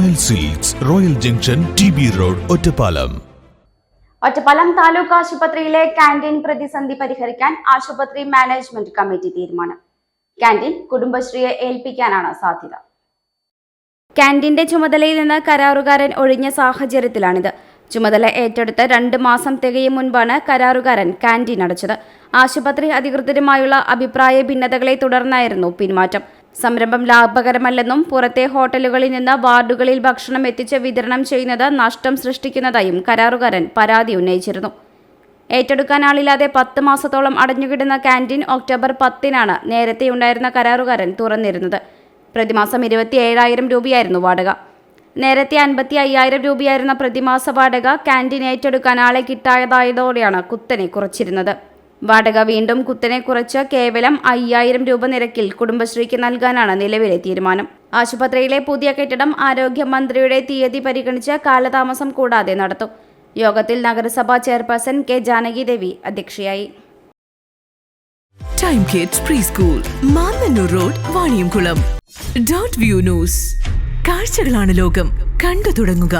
Royal Silks Royal junction T B road Ottapalam Ottapalam taluk ആശുപത്രിയിലെ canteen പ്രതിസന്ധി പരിഹരിക്കാൻ ആശുപത്രി മാനേജ്മെന്റ് കമ്മിറ്റി തീരുമാനം. കാന്റീൻ കുടുംബശ്രീയെ ഏൽപ്പിക്കാനാണ് സാധ്യത. കാന്റീന്റെ ചുമതലയിൽ നിന്ന് കരാറുകാരൻ ഒഴിഞ്ഞ സാഹചര്യത്തിലാണിത്. ചുമതല ഏറ്റെടുത്ത് രണ്ട് മാസം തികയും മുൻപാണ് കരാറുകാരൻ കാന്റീൻ അടച്ചത്. ആശുപത്രി അധികൃതരുമായുള്ള അഭിപ്രായ ഭിന്നതകളെ തുടർന്നായിരുന്നു പിന്മാറ്റം. സംരംഭം ലാഭകരമല്ലെന്നും പുറത്തെ ഹോട്ടലുകളിൽ നിന്ന് വാർഡുകളിൽ ഭക്ഷണം എത്തിച്ച് വിതരണം ചെയ്യുന്നത് നഷ്ടം സൃഷ്ടിക്കുന്നതായും കരാറുകാരൻ പരാതി ഉന്നയിച്ചിരുന്നു. ഏറ്റെടുക്കാൻ ആളില്ലാതെ പത്ത് മാസത്തോളം അടഞ്ഞുകിടുന്ന ക്യാന്റീൻ ഒക്ടോബർ പത്തിനാണ് നേരത്തെ ഉണ്ടായിരുന്ന കരാറുകാരൻ തുറന്നിരുന്നത്. പ്രതിമാസം ഇരുപത്തി ഏഴായിരം രൂപയായിരുന്നു വാടക. നേരത്തെ അൻപത്തി അയ്യായിരം രൂപയായിരുന്ന പ്രതിമാസ വാടക ക്യാന്റീൻ ഏറ്റെടുക്കാൻ ആളെ കിട്ടായതായതോടെയാണ് കുത്തനെ കുറച്ചിരുന്നത്. വാടക വീണ്ടും കുത്തനെ കുറച്ച് കേവലം അയ്യായിരം രൂപ നിരക്കിൽ കുടുംബശ്രീക്ക് നൽകാനാണ് നിലവിലെ തീരുമാനം. ആശുപത്രിയിലെ പുതിയ കെട്ടിടം ആരോഗ്യമന്ത്രിയുടെ തീയതി പരിഗണിച്ച് കാലതാമസം കൂടാതെ നടത്തും. യോഗത്തിൽ നഗരസഭാ ചെയർപേഴ്സൺ കെ ജാനകി ദേവി അധ്യക്ഷയായി. Time Kids preschool road Vaniyamkulam View News കാഴ്ചകളാണ് ലോകം. കണ്ടു തുടങ്ങുക.